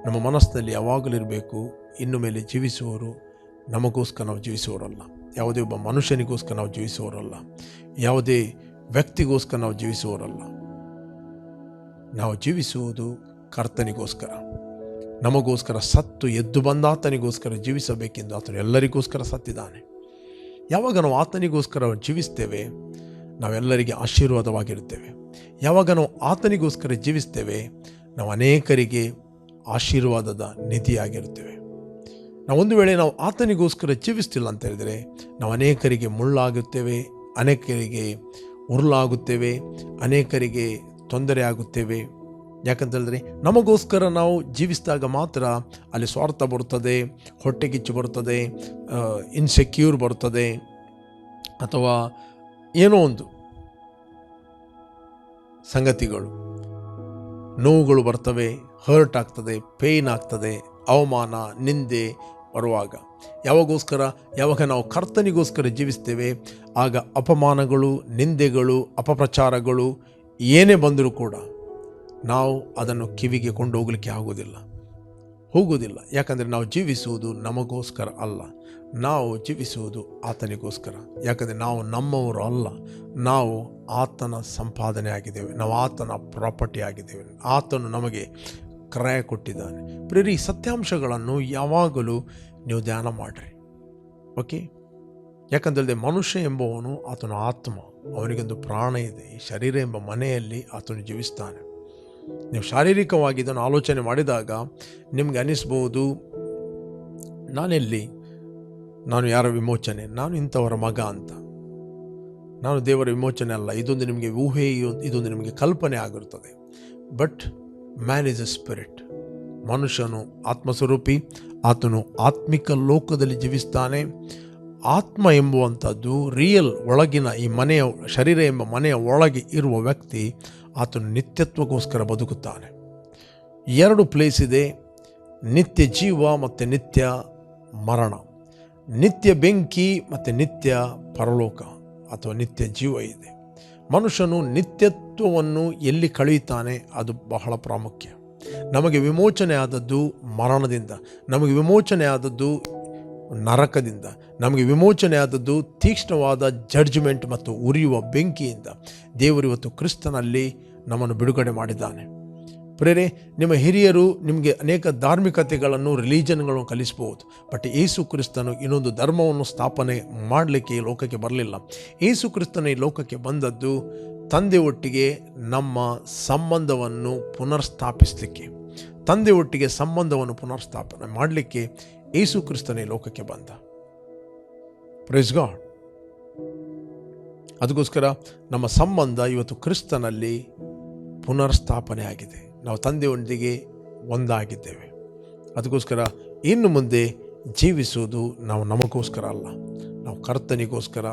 ನಮ್ಮ ಮನಸ್ಸಿನಲ್ಲಿ ಯಾವಾಗಲೂ ಇರಬೇಕು ಇನ್ನು ಮೇಲೆ ಜೀವಿಸುವವರು ನಮಗೋಸ್ಕರ ನಾವು ಜೀವಿಸುವವರಲ್ಲ. ಯಾವುದೇ ಒಬ್ಬ ಮನುಷ್ಯನಿಗೋಸ್ಕರ ನಾವು ಜೀವಿಸುವವರಲ್ಲ. ಯಾವುದೇ ವ್ಯಕ್ತಿಗೋಸ್ಕರ ನಾವು ಜೀವಿಸುವವರಲ್ಲ. ನಾವು ಜೀವಿಸುವುದು ಕರ್ತನಿಗೋಸ್ಕರ. ನಮಗೋಸ್ಕರ ಸತ್ತು ಎದ್ದು ಬಂದ ಆತನಿಗೋಸ್ಕರ ಜೀವಿಸಬೇಕೆಂದು ಆತನು ಎಲ್ಲರಿಗೋಸ್ಕರ ಸತ್ತಿದ್ದಾನೆ. ಯಾವಾಗ ನಾವು ಆತನಿಗೋಸ್ಕರ ಜೀವಿಸ್ತೇವೆ? ನಾವೆಲ್ಲರಿಗೆ ಆಶೀರ್ವಾದವಾಗಿರುತ್ತೇವೆ. ಯಾವಾಗ ನಾವು ಆತನಿಗೋಸ್ಕರ ಜೀವಿಸ್ತೇವೆ? ನಾವು ಅನೇಕರಿಗೆ ಆಶೀರ್ವಾದದ ನಿಧಿಯಾಗಿರುತ್ತೇವೆ. ನಾವು ಒಂದು ವೇಳೆ ನಾವು ಆತನಿಗೋಸ್ಕರ ಜೀವಿಸ್ತಿಲ್ಲ ಅಂತ ಹೇಳಿದರೆ ನಾವು ಅನೇಕರಿಗೆ ಮುಳ್ಳಾಗುತ್ತೇವೆ, ಅನೇಕರಿಗೆ ಉರುಳಾಗುತ್ತೇವೆ, ಅನೇಕರಿಗೆ ತೊಂದರೆ ಆಗುತ್ತೇವೆ ಯಾಕಂತ ಹೇಳಿದ್ರೆ ನಮಗೋಸ್ಕರ ನಾವು ಜೀವಿಸಿದಾಗ ಮಾತ್ರ ಅಲ್ಲಿ ಸ್ವಾರ್ಥ ಬರುತ್ತದೆ ಹೊಟ್ಟೆಗಿಚ್ಚು ಬರುತ್ತದೆ ಇನ್ಸೆಕ್ಯೂರ್ ಬರುತ್ತದೆ ಅಥವಾ ಏನೋ ಒಂದು ಸಂಗತಿಗಳು. ನೋವುಗಳು ಬರ್ತವೆ ಹರ್ಟ್ ಆಗ್ತದೆ ಪೇಯ್ನ್ ಆಗ್ತದೆ, ಅವಮಾನ, ನಿಂದೆ ಬರುವಾಗ. ಯಾವಾಗೋಸ್ಕರ, ಯಾವಾಗ ನಾವು ಕರ್ತನಿಗೋಸ್ಕರ ಜೀವಿಸ್ತೇವೆ, ಆಗ ಅಪಮಾನಗಳು, ನಿಂದೆಗಳು, ಅಪಪ್ರಚಾರಗಳು ಏನೇ ಬಂದರೂ ಕೂಡ ನಾವು ಅದನ್ನು ಕಿವಿಗೆ ಕೊಂಡೋಗಲಿಕ್ಕೆ ಆಗೋದಿಲ್ಲ. ಹೋಗುವುದಿಲ್ಲ ಯಾಕಂದರೆ ನಾವು ಜೀವಿಸುವುದು ನಮಗೋಸ್ಕರ ಅಲ್ಲ. ನಾವು ಜೀವಿಸುವುದು ಆತನಿಗೋಸ್ಕರ. ಯಾಕಂದರೆ ನಾವು ನಮ್ಮವರು ಅಲ್ಲ. ನಾವು ಆತನ ಸಂಪಾದನೆ ಆಗಿದ್ದೇವೆ. ನಾವು ಆತನ ಪ್ರಾಪರ್ಟಿ ಆಗಿದ್ದೇವೆ. ಆತನು ನಮಗೆ ಕ್ರಯ ಕೊಟ್ಟಿದ್ದಾನೆ. ಪ್ರೇರಿ ಸತ್ಯಾಂಶಗಳನ್ನು ಯಾವಾಗಲೂ ನೀವು ಧ್ಯಾನ ಮಾಡಿರಿ. ಓಕೆ? ಯಾಕಂದ್ರೆ ಮನುಷ್ಯ ಎಂಬವನು ಆತನ ಆತ್ಮ. ಅವನಿಗೊಂದು ಪ್ರಾಣ ಇದೆ. ಈ ಶರೀರ ಎಂಬ ಮನೆಯಲ್ಲಿ ಆತನು ಜೀವಿಸ್ತಾನೆ. ನೀವು ಶಾರೀರಿಕವಾಗಿ ಇದನ್ನು ಆಲೋಚನೆ ಮಾಡಿದಾಗ ನಿಮ್ಗೆ ಅನಿಸ್ಬೋದು, ನಾನೆಲ್ಲಿ, ನಾನು ಯಾರ ವಿಮೋಚನೆ, ನಾನು ಇಂಥವರ ಮಗ ಅಂತ. ನಾನು ದೇವರ ವಿಮೋಚನೆ ಅಲ್ಲ, ಇದೊಂದು ನಿಮಗೆ ಊಹೆ, ಇದೊಂದು ನಿಮಗೆ ಕಲ್ಪನೆ ಆಗಿರುತ್ತದೆ. But man is a spirit ಮನುಷ್ಯನು ಆತ್ಮಸ್ವರೂಪಿ, ಆತನು ಆತ್ಮಿಕ ಲೋಕದಲ್ಲಿ ಜೀವಿಸ್ತಾನೆ. ಆತ್ಮ ಎಂಬುವಂಥದ್ದು ರಿಯಲ್ ಒಳಗಿನ ಈ ಮನೆಯ ಶರೀರ ಎಂಬ ಮನೆಯ ಒಳಗೆ ಇರುವ ವ್ಯಕ್ತಿ ಆತನು ನಿತ್ಯತ್ವಕ್ಕೋಸ್ಕರ ಬದುಕುತ್ತಾನೆ. ಎರಡು ಪ್ಲೇಸ್ ಇದೆ, ನಿತ್ಯ ಜೀವ ಮತ್ತು ನಿತ್ಯ ಮರಣ. ನಿತ್ಯ ಬೆಂಕಿ ಮತ್ತು ನಿತ್ಯ ಪರಲೋಕ ಅಥವಾ ನಿತ್ಯ ಜೀವ ಇದೆ. ಮನುಷ್ಯನು ನಿತ್ಯತ್ವವನ್ನು ಎಲ್ಲಿ ಕಳೆಯುತ್ತಾನೆ ಅದು ಬಹಳ ಪ್ರಾಮುಖ್ಯ. ನಮಗೆ ವಿಮೋಚನೆ ಆದದ್ದು ಮರಣದಿಂದ, ನಮಗೆ ವಿಮೋಚನೆ ಆದದ್ದು ನರಕದಿಂದ. ನಮಗೆ ವಿಮೋಚನೆ ಆದದ್ದು ತೀಕ್ಷ್ಣವಾದ ಜಡ್ಜ್ಮೆಂಟ್ ಮತ್ತು ಉರಿಯುವ ಬೆಂಕಿಯಿಂದ. ದೇವರು ಇವತ್ತು ಕ್ರಿಸ್ತನಲ್ಲಿ ನಮ್ಮನ್ನು ಬಿಡುಗಡೆ ಮಾಡಿದ್ದಾನೆ. ಪ್ರೇರೆ, ನಿಮ್ಮ ಹಿರಿಯರು ನಿಮಗೆ ಅನೇಕ ಧಾರ್ಮಿಕತೆಗಳನ್ನು ರಿಲಿಜನ್ಗಳನ್ನು ಕಲಿಸ್ಬೋದು ಬಟ್ ಏಸು ಕ್ರಿಸ್ತನು ಇನ್ನೊಂದು ಧರ್ಮವನ್ನು ಸ್ಥಾಪನೆ ಮಾಡಲಿಕ್ಕೆ ಈ ಲೋಕಕ್ಕೆ ಬರಲಿಲ್ಲ. ಏಸು ಕ್ರಿಸ್ತನ ಈ ಲೋಕಕ್ಕೆ ಬಂದದ್ದು ತಂದೆ ಒಟ್ಟಿಗೆ ನಮ್ಮ ಸಂಬಂಧವನ್ನು ಪುನರ್ಸ್ಥಾಪಿಸಲಿಕ್ಕೆ. ತಂದೆ ಒಟ್ಟಿಗೆ ಸಂಬಂಧವನ್ನು ಪುನರ್ಸ್ಥಾಪನೆ ಮಾಡಲಿಕ್ಕೆ ಏಸು ಕ್ರಿಸ್ತನೇ ಲೋಕಕ್ಕೆ ಬಂದ. ಪ್ರೈಸ್ ಗಾಡ್ ಅದಕ್ಕೋಸ್ಕರ ನಮ್ಮ ಸಂಬಂಧ ಇವತ್ತು ಕ್ರಿಸ್ತನಲ್ಲಿ ಪುನರ್ಸ್ಥಾಪನೆ ಆಗಿದೆ. ನಾವು ತಂದೆಯೊಂದಿಗೆ ಒಂದಾಗಿದ್ದೇವೆ. ಅದಕ್ಕೋಸ್ಕರ ಇನ್ನು ಮುಂದೆ ಜೀವಿಸುವುದು ನಾವು ನಮಗೋಸ್ಕರ ಅಲ್ಲ. ನಾವು ಕರ್ತನಿಗೋಸ್ಕರ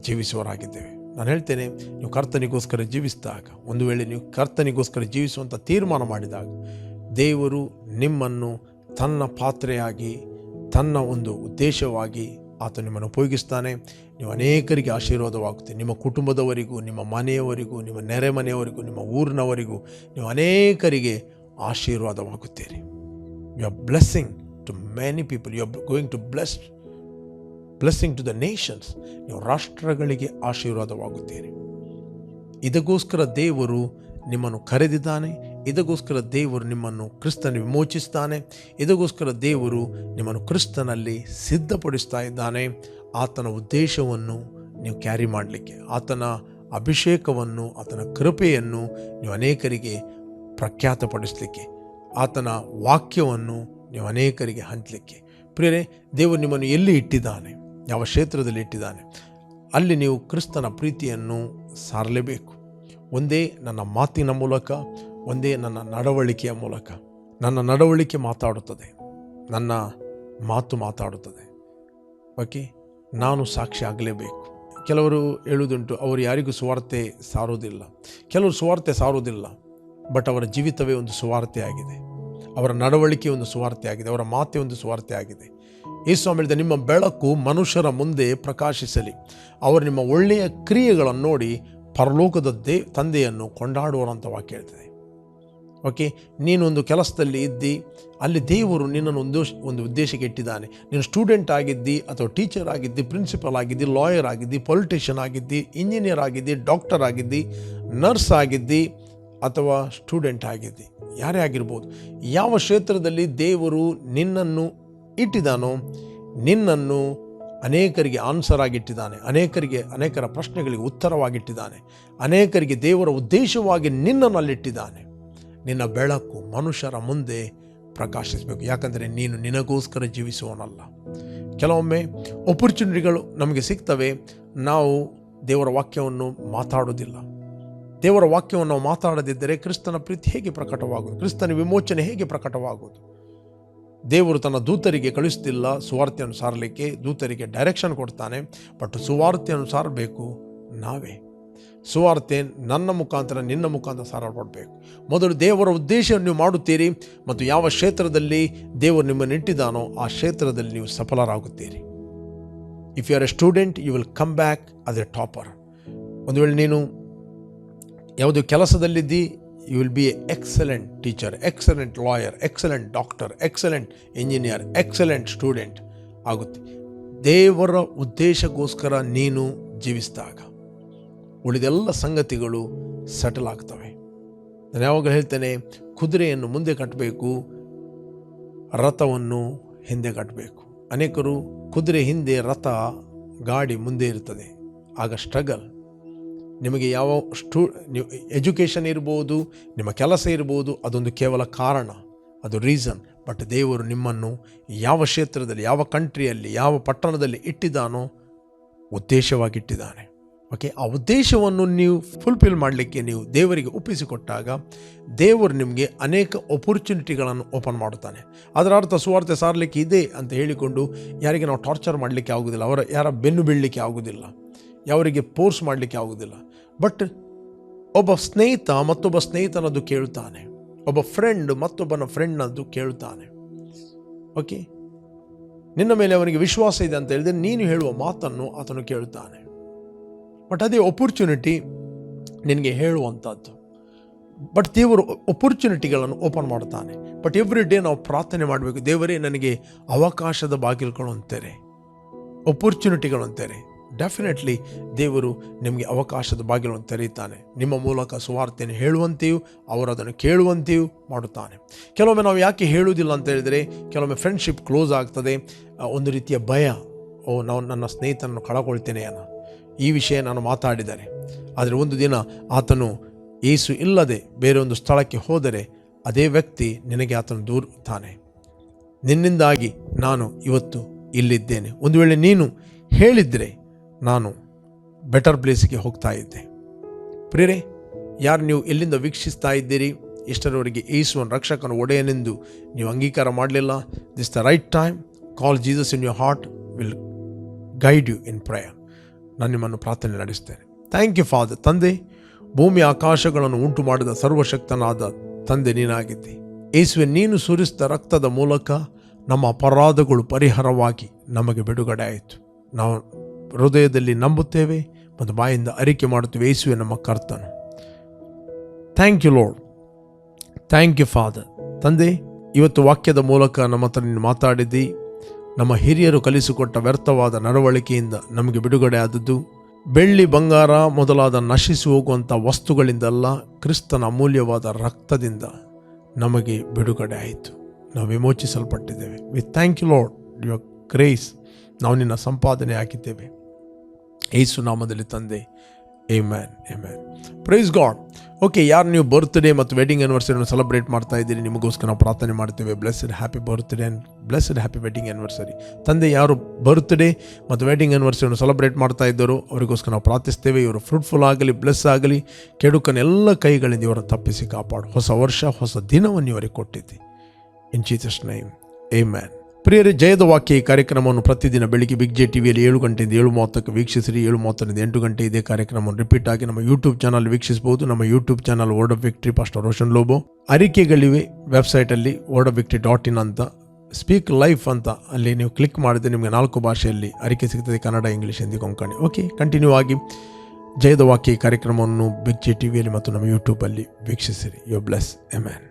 ಜೀವಿಸುವರಾಗಿದ್ದೇವೆ ನಾನು ಹೇಳ್ತೇನೆ, ನೀವು ಕರ್ತನಿಗೋಸ್ಕರ ಜೀವಿಸಿದಾಗ, ಒಂದು ವೇಳೆ ನೀವು ಕರ್ತನಿಗೋಸ್ಕರ ಜೀವಿಸುವಂಥ ತೀರ್ಮಾನ ಮಾಡಿದಾಗ, ದೇವರು ನಿಮ್ಮನ್ನು ತನ್ನ ಪಾತ್ರೆಯಾಗಿ, ತನ್ನ ಒಂದು ಉದ್ದೇಶವಾಗಿ ಆತ ನಿಮ್ಮನ್ನು ಉಪಯೋಗಿಸ್ತಾನೆ. ನೀವು ಅನೇಕರಿಗೆ ಆಶೀರ್ವಾದವಾಗುತ್ತೆ. ನಿಮ್ಮ ಕುಟುಂಬದವರಿಗೂ, ನಿಮ್ಮ ಮನೆಯವರಿಗೂ, ನಿಮ್ಮ ನೆರೆ ಮನೆಯವರಿಗೂ, ನಿಮ್ಮ ಊರಿನವರಿಗೂ ನೀವು ಅನೇಕರಿಗೆ ಆಶೀರ್ವಾದವಾಗುತ್ತೀರಿ. You are blessing to many people you are going to bless blessing to the nations ನೀವು ರಾಷ್ಟ್ರಗಳಿಗೆ ಆಶೀರ್ವಾದವಾಗುತ್ತೀರಿ. ಇದಕ್ಕೋಸ್ಕರ ದೇವರು ನಿಮ್ಮನ್ನು ಕರೆದಿದ್ದಾನೆ. ಇದಕ್ಕೋಸ್ಕರ ದೇವರು ನಿಮ್ಮನ್ನು ಕ್ರಿಸ್ತನ ವಿಮೋಚಿಸ್ತಾನೆ. ಇದಕ್ಕೋಸ್ಕರ ದೇವರು ನಿಮ್ಮನ್ನು ಕ್ರಿಸ್ತನಲ್ಲಿ ಸಿದ್ಧಪಡಿಸ್ತಾ ಇದ್ದಾನೆ. ಆತನ ಉದ್ದೇಶವನ್ನು ನೀವು ಕ್ಯಾರಿ ಮಾಡಲಿಕ್ಕೆ, ಆತನ ಅಭಿಷೇಕವನ್ನು, ಆತನ ಕೃಪೆಯನ್ನು ನೀವು ಅನೇಕರಿಗೆ ಪ್ರಖ್ಯಾತಪಡಿಸಲಿಕ್ಕೆ, ಆತನ ವಾಕ್ಯವನ್ನು ನೀವು ಅನೇಕರಿಗೆ ಹಂಚಲಿಕ್ಕೆ. ಪ್ರಿಯರೇ, ದೇವರು ನಿಮ್ಮನ್ನು ಎಲ್ಲಿ ಇಟ್ಟಿದ್ದಾನೆ? ಯಾವ ಕ್ಷೇತ್ರದಲ್ಲಿ ಇಟ್ಟಿದ್ದಾನೆ? ಅಲ್ಲಿ ನೀವು ಕ್ರಿಸ್ತನ ಪ್ರೀತಿಯನ್ನು ಸಾರಲೇಬೇಕು. ಒಂದೇ ನನ್ನ ಮಾತಿನ ಮೂಲಕ ಒಂದೇ ನನ್ನ ನಡವಳಿಕೆಯ ಮೂಲಕ. ನನ್ನ ನಡವಳಿಕೆ ಮಾತಾಡುತ್ತದೆ. ನನ್ನ ಮಾತು ಮಾತಾಡುತ್ತದೆ. ಓಕೆ, ನಾನು ಸಾಕ್ಷಿ ಆಗಲೇಬೇಕು. ಕೆಲವರು ಹೇಳುವುದುಂಟು, ಅವರು ಯಾರಿಗೂ ಸುವಾರ್ತೆ ಸಾರುವುದಿಲ್ಲ. ಕೆಲವರು ಸುವಾರ್ತೆ ಸಾರುವುದಿಲ್ಲ ಬಟ್ ಅವರ ಜೀವಿತವೇ ಒಂದು ಸುವಾರ್ತೆ ಆಗಿದೆ. ಅವರ ನಡವಳಿಕೆ ಒಂದು ಸುವಾರ್ತೆ ಆಗಿದೆ, ಅವರ ಮಾತೆ ಒಂದು ಸುವಾರ್ತೆ ಆಗಿದೆ. ಯೇಸು ಹೇಳಿದ, ನಿಮ್ಮ ಬೆಳಕು ಮನುಷ್ಯರ ಮುಂದೆ ಪ್ರಕಾಶಿಸಲಿ. ಅವರು ನಿಮ್ಮ ಒಳ್ಳೆಯ ಕ್ರಿಯೆಗಳನ್ನು ನೋಡಿ ಪರಲೋಕದ ದೇ, ತಂದೆಯನ್ನು ಕೊಂಡಾಡುವರಂತ ವಾಕ್ಯ ಹೇಳ್ತದೆ. ಓಕೆ ನೀನೊಂದು ಕೆಲಸದಲ್ಲಿ ಇದ್ದಿ, ಅಲ್ಲಿ ದೇವರು ನಿನ್ನನ್ನು ಒಂದು ಒಂದು ಉದ್ದೇಶಕ್ಕೆ ಇಟ್ಟಿದ್ದಾನೆ. ನೀನು ಸ್ಟೂಡೆಂಟ್ ಆಗಿದ್ದಿ, ಅಥವಾ ಟೀಚರ್ ಆಗಿದ್ದಿ ಪ್ರಿನ್ಸಿಪಲ್ ಆಗಿದ್ದಿ ಲಾಯರ್ ಆಗಿದ್ದಿ ಪೊಲಿಟಿಷಿಯನ್ ಆಗಿದ್ದಿ ಇಂಜಿನಿಯರ್ ಆಗಿದ್ದಿ ಡಾಕ್ಟರ್ ಆಗಿದ್ದಿ ನರ್ಸ್ ಆಗಿದ್ದಿ, ಅಥವಾ ಸ್ಟೂಡೆಂಟ್ ಆಗಿದ್ದಿ. ಯಾರೇ ಆಗಿರ್ಬೋದು. ಯಾವ ಕ್ಷೇತ್ರದಲ್ಲಿ ದೇವರು ನಿನ್ನನ್ನು ಇಟ್ಟಿದ್ದಾನೋ, ನಿನ್ನನ್ನು ಅನೇಕರಿಗೆ ಆನ್ಸರ್ ಆಗಿಟ್ಟಿದ್ದಾನೆ ಅನೇಕರಿಗೆ, ಅನೇಕರ ಪ್ರಶ್ನೆಗಳಿಗೆ ಉತ್ತರವಾಗಿಟ್ಟಿದ್ದಾನೆ ಅನೇಕರಿಗೆ ದೇವರ ಉದ್ದೇಶವಾಗಿ ನಿನ್ನನ್ನು ಅಲ್ಲಿಟ್ಟಿದ್ದಾನೆ ನಿನ್ನ ಬೆಳಕು ಮನುಷ್ಯರ ಮುಂದೆ ಪ್ರಕಾಶಿಸಬೇಕು. ಯಾಕಂದರೆ ನೀನು ನಿನಗೋಸ್ಕರ ಜೀವಿಸುವನಲ್ಲ. ಕೆಲವೊಮ್ಮೆ ಒಪರ್ಚುನಿಟಿಗಳು ನಮಗೆ ಸಿಗ್ತವೆ. ನಾವು ದೇವರ ವಾಕ್ಯವನ್ನು ಮಾತಾಡೋದಿಲ್ಲ ದೇವರ ವಾಕ್ಯವನ್ನು ನಾವು ಮಾತಾಡದಿದ್ದರೆ ಕ್ರಿಸ್ತನ ಪ್ರೀತಿ ಹೇಗೆ ಪ್ರಕಟವಾಗುವುದು? ಕ್ರಿಸ್ತನ ವಿಮೋಚನೆ ಹೇಗೆ ಪ್ರಕಟವಾಗುವುದು? ದೇವರು ತನ್ನ ದೂತರಿಗೆ ಕಳಿಸ್ತಿಲ್ಲ ಸುವಾರ್ತೆಯನ್ನು ಸಾರಲಿಕ್ಕೆ ದೂತರಿಗೆ ಡೈರೆಕ್ಷನ್ ಕೊಡ್ತಾನೆ. ಬಟ್ ಸುವಾರ್ತೆಯನ್ನು ಸಾರಬೇಕು ನಾವೇ. ಸುವಾರ್ತೆ ನನ್ನ ಮುಖಾಂತರ, ನಿನ್ನ ಮುಖಾಂತರ ಸಾರಲ್ಪಡಬೇಕು. ಮೊದಲು ದೇವರ ಉದ್ದೇಶ ನೀವು ಮಾಡುತ್ತೀರಿ ಮತ್ತು ಯಾವ ಕ್ಷೇತ್ರದಲ್ಲಿ ದೇವರು ನಿಮ್ಮನ್ನು ಇಟ್ಟಿದ್ದಾನೋ ಆ ಕ್ಷೇತ್ರದಲ್ಲಿ ನೀವು ಸಫಲರಾಗುತ್ತೀರಿ. If you are a student you will come back as a topper ಒಂದು ವೇಳೆ ನೀನು ಯಾವುದೇ ಕೆಲಸದಲ್ಲಿದ್ದಿ you will be a excellent teacher excellent lawyer excellent doctor excellent engineer excellent student ಆಗುತ್ತೆ. ದೇವರ ಉದ್ದೇಶಕ್ಕೋಸ್ಕರ ನೀನು ಜೀವಿಸಿದಾಗ ಉಳಿದೆಲ್ಲ ಸಂಗತಿಗಳು ಸೆಟಲ್ ಆಗ್ತವೆ ನಾನು ಯಾವಾಗ ಹೇಳ್ತೇನೆ, ಕುದುರೆಯನ್ನು ಮುಂದೆ ಕಟ್ಟಬೇಕು, ರಥವನ್ನು ಹಿಂದೆ ಕಟ್ಟಬೇಕು. ಅನೇಕರು ಕುದುರೆ ಹಿಂದೆ ರಥ ಗಾಡಿ ಮುಂದೆ ಇರ್ತದೆ. ಆಗ ಸ್ಟ್ರಗಲ್ ನಿಮಗೆ ಯಾವ ಸ್ಟೂ ಎಜುಕೇಷನ್ ಇರ್ಬೋದು, ನಿಮ್ಮ ಕೆಲಸ ಇರ್ಬೋದು, ಅದೊಂದು ಕೇವಲ ಕಾರಣ, ಅದು ರೀಸನ್ ಬಟ್ ದೇವರು ನಿಮ್ಮನ್ನು ಯಾವ ಕ್ಷೇತ್ರದಲ್ಲಿ, ಯಾವ ಕಂಟ್ರಿಯಲ್ಲಿ ಯಾವ ಪಟ್ಟಣದಲ್ಲಿ ಇಟ್ಟಿದ್ದಾನೋ ಉದ್ದೇಶವಾಗಿಟ್ಟಿದ್ದಾನೆ. ಓಕೆ, ಆ ಉದ್ದೇಶವನ್ನು ನೀವು ಫುಲ್ಫಿಲ್ ಮಾಡಲಿಕ್ಕೆ ನೀವು ದೇವರಿಗೆ ಒಪ್ಪಿಸಿಕೊಟ್ಟಾಗ ದೇವರು ನಿಮಗೆ ಅನೇಕ ಅಪರ್ಚುನಿಟಿಗಳನ್ನು ಓಪನ್ ಮಾಡುತ್ತಾನೆ. ಅದರ ಅರ್ಥ ಸುವಾರ್ತೆ ಸಾರಲಿಕ್ಕೆ ಇದೆ ಅಂತ ಹೇಳಿಕೊಂಡು ಯಾರಿಗೆ ನಾವು ಟಾರ್ಚರ್ ಮಾಡಲಿಕ್ಕೆ ಆಗೋದಿಲ್ಲ, ಅವರ ಯಾರ ಬೆನ್ನು ಬೀಳಲಿಕ್ಕೆ ಆಗೋದಿಲ್ಲ, ಯಾವರಿಗೆ ಪೋರ್ಸ್ ಮಾಡಲಿಕ್ಕೆ ಆಗೋದಿಲ್ಲ. ಬಟ್ ಒಬ್ಬ ಸ್ನೇಹಿತ ಮತ್ತೊಬ್ಬ ಸ್ನೇಹಿತನದ್ದು ಕೇಳುತ್ತಾನೆ ಒಬ್ಬ ಫ್ರೆಂಡ್ ಮತ್ತೊಬ್ಬನ ಫ್ರೆಂಡ್ನದ್ದು ಕೇಳುತ್ತಾನೆ ಓಕೆ, ನಿನ್ನ ಮೇಲೆ ಅವನಿಗೆ ವಿಶ್ವಾಸ ಇದೆ ಅಂತ ಹೇಳಿದ್ರೆ ನೀನು ಹೇಳುವ ಮಾತನ್ನು ಆತನು ಕೇಳುತ್ತಾನೆ ಬಟ್ ಅದೇ ಒಪರ್ಚುನಿಟಿ ನಿನಗೆ ಹೇಳುವಂಥದ್ದು ಬಟ್ ದೇವರು ಒಪರ್ಚುನಿಟಿಗಳನ್ನು ಓಪನ್ ಮಾಡ್ತಾನೆ ಬಟ್ ಎವ್ರಿ ಡೇ ನಾವು ಪ್ರಾರ್ಥನೆ ಮಾಡಬೇಕು, ದೇವರೇ ನನಗೆ ಅವಕಾಶದ ಬಾಗಿಲುಗಳು ಅಂತಾರೆ ಒಪರ್ಚುನಿಟಿಗಳು ಅಂತಾರೆ ಡೆಫಿನೆಟ್ಲಿ ದೇವರು ನಿಮಗೆ ಅವಕಾಶದ ಬಾಗಿಲನ್ನು ತೆರೆಯುತ್ತಾನೆ. ನಿಮ್ಮ ಮೂಲಕ ಸುವಾರ್ತೆಯನ್ನು ಹೇಳುವಂತೆಯೂ, ಅವರು ಅದನ್ನು ಕೇಳುವಂತೆಯೂ ಮಾಡುತ್ತಾನೆ. ಕೆಲವೊಮ್ಮೆ ನಾವು ಯಾಕೆ ಹೇಳುವುದಿಲ್ಲ ಅಂತ ಹೇಳಿದರೆ, ಕೆಲವೊಮ್ಮೆ ಫ್ರೆಂಡ್ಶಿಪ್ ಕ್ಲೋಸ್ ಆಗ್ತದೆ. ಒಂದು ರೀತಿಯ ಭಯ, ಓ, ನಾವು ನನ್ನ ಸ್ನೇಹಿತನನ್ನು ಕಳಕೊಳ್ತೇನೆ ಅನ್ನೋ ಈ ವಿಷಯ ನಾನು ಮಾತಾಡಿದ್ದಾರೆ ಆದರೆ ಒಂದು ದಿನ ಆತನು, ಏಸು ಇಲ್ಲದೆ ಬೇರೆ ಒಂದು ಸ್ಥಳಕ್ಕೆ ಹೋದರೆ ಅದೇ ವ್ಯಕ್ತಿ ನಿನಗೆ ಆತನು ದೂರುತ್ತಾನೆ ನಿನ್ನಿಂದಾಗಿ ನಾನು ಇವತ್ತು ಇಲ್ಲಿದ್ದೇನೆ. ಒಂದು ವೇಳೆ ನೀನು ಹೇಳಿದರೆ ನಾನು ಬೆಟರ್ ಪ್ಲೇಸಿಗೆ ಹೋಗ್ತಾ ಇದ್ದೆ. ಪ್ರಿಯರೇ, ಯಾರು ನೀವು ಎಲ್ಲಿಂದ ವೀಕ್ಷಿಸ್ತಾ ಇದ್ದೀರಿ? ಇಷ್ಟರವರೆಗೆ ಏಸುವನ್ ರಕ್ಷಕನ ಒಡೆಯನೆಂದು ನೀವು ಅಂಗೀಕಾರ ಮಾಡಲಿಲ್ಲ? This the right time call Jesus in your heart will guide you in prayer ನಾನು ನಿಮ್ಮನ್ನು ಪ್ರಾರ್ಥನೆ ನಡೆಸ್ತೇನೆ ಥ್ಯಾಂಕ್ ಯು ಫಾದರ್ ತಂದೆ, ಭೂಮಿ ಆಕಾಶಗಳನ್ನು ಉಂಟು ಮಾಡಿದ ಸರ್ವಶಕ್ತನಾದ ತಂದೆ ನೀನಾಗಿದ್ದೆ. ಏಸುವೆ ನೀನು ಸುರಿಸಿದ ರಕ್ತದ ಮೂಲಕ ನಮ್ಮ ಅಪರಾಧಗಳು ಪರಿಹಾರವಾಗಿ ನಮಗೆ ಬಿಡುಗಡೆ ಆಯಿತು. ನಾವು ಹೃದಯದಲ್ಲಿ ನಂಬುತ್ತೇವೆ ಮತ್ತು ಬಾಯಿಂದ ಅರಿಕೆ ಮಾಡುತ್ತೇವೆ. ಏಸುವೆ ನಮ್ಮ ಕರ್ತನು. Thank you Lord thank you father ತಂದೆ, ಇವತ್ತು ವಾಕ್ಯದ ಮೂಲಕ ನಮ್ಮ ಹತ್ರ ನೀನು ಮಾತಾಡಿದ್ದಿ. ನಮ್ಮ ಹಿರಿಯರು ಕಲಿಸಿಕೊಟ್ಟ ವ್ಯರ್ಥವಾದ ನಡವಳಿಕೆಯಿಂದ ನಮಗೆ ಬಿಡುಗಡೆ ಆದದ್ದು. ಬೆಳ್ಳಿ ಬಂಗಾರ ಮೊದಲಾದ ನಶಿಸಿ ಹೋಗುವಂಥ ವಸ್ತುಗಳಿಂದಲ್ಲ ಕ್ರಿಸ್ತನ ಅಮೂಲ್ಯವಾದ ರಕ್ತದಿಂದ ನಮಗೆ ಬಿಡುಗಡೆ ಆಯಿತು. ನಾವು ವಿಮೋಚಿಸಲ್ಪಟ್ಟಿದ್ದೇವೆ. We thank you Lord your grace ನಾವು ನಿನ್ನ ಸಂಪಾದನೆ ಹಾಕಿದ್ದೇವೆ ಏಸು ನಾಮದಲ್ಲಿ ತಂದೆ. ಏ ಮ್ಯಾನ್ ಏ ಮ್ಯಾನ್ ಪ್ರೈಸ್ ಗಾಡ್ ಓಕೆ ಯಾರು ನೀವು ಬರ್ತ್ಡೇ ಮತ್ತು ವೆಡ್ಡಿಂಗ್ ಆ್ಯನಿವರ್ಸರಿಯನ್ನು ಸೆಲೆಬ್ರೇಟ್ ಮಾಡ್ತಾ ಇದ್ದೀರಿ, ನಿಮಗೋಸ್ಕರ ನಾವು ಪ್ರಾರ್ಥನೆ ಮಾಡ್ತೇವೆ. Blessed happy birthday and blessed happy wedding anniversary ತಂದೆ ಯಾರು ಬರ್ತ್ಡೇ ಮತ್ತು ವೆಡ್ಡಿಂಗ್ ಆ್ಯನಿವರ್ಸರಿಯನ್ನು ಸೆಲೆಬ್ರೇಟ್ ಮಾಡ್ತಾ ಇದ್ದರು, ಅವರಿಗೋಸ್ಕರ ನಾವು ಪ್ರಾರ್ಥಿಸ್ತೇವೆ. ಇವರು ಫ್ರೂಟ್ಫುಲ್ ಆಗಲಿ ಬ್ಲೆಸ್ ಆಗಲಿ ಕೆಡುಕನೆಲ್ಲ ಕೈಗಳಿಂದ ಇವರ ತಪ್ಪಿಸಿ ಕಾಪಾಡು. ಹೊಸ ವರ್ಷ, ಹೊಸ ದಿನವನ್ನು ಇವರಿಗೆ ಕೊಟ್ಟಿದ್ದೆ in Jesus name amen ಪ್ರಿಯರೇ, ಜಯದ ವಾಕ್ಯ ಈ ಕಾರ್ಯಕ್ರಮವನ್ನು ಪ್ರತಿದಿನ ಬೆಳಿಗ್ಗೆ ಬಿಗ್ ಜೆ ಟಿವಿಯಲ್ಲಿ ಏಳು ಗಂಟೆಯಿಂದ ಏಳು ಮೂವತ್ತಕ್ಕೆ ವೀಕ್ಷಿಸಿರಿ. ಏಳು ಮೂವತ್ತರಿಂದ ಎಂಟು ಗಂಟೆ ಇದೇ ಕಾರ್ಯಕ್ರಮವನ್ನು ರಿಪೀಟ್ ಆಗಿ ನಮ್ಮ ಯೂಟ್ಯೂಬ್ ಚಾನಲ್ ವೀಕ್ಷಿಸಬಹುದು. ನಮ್ಮ YouTube channel Word of Victory pastor Roshan Lobo ಅರಿಕೆಗಳಿವೆ ವೆಬ್ಸೈಟಲ್ಲಿ Word of Victory dot in ಅಂತ. ಸ್ಪೀಕ್ ಲೈಫ್ ಅಂತ ಅಲ್ಲಿ ನೀವು ಕ್ಲಿಕ್ ಮಾಡಿದ್ರೆ ನಿಮಗೆ ನಾಲ್ಕು ಭಾಷೆಯಲ್ಲಿ ಅರಿಕೆ ಸಿಗ್ತದೆ, Kannada English Hindi Konkani. Okay continue ಆಗಿ ಜಯದ ವಾಕ್ಯ ಕಾರ್ಯಕ್ರಮವನ್ನು ಬಿಗ್ ಜೆ ಟಿವಿಯಲ್ಲಿ ಮತ್ತು ನಮ್ಮ ಯೂಟ್ಯೂಬಲ್ಲಿ ವೀಕ್ಷಿಸಿರಿ. Yo bless a man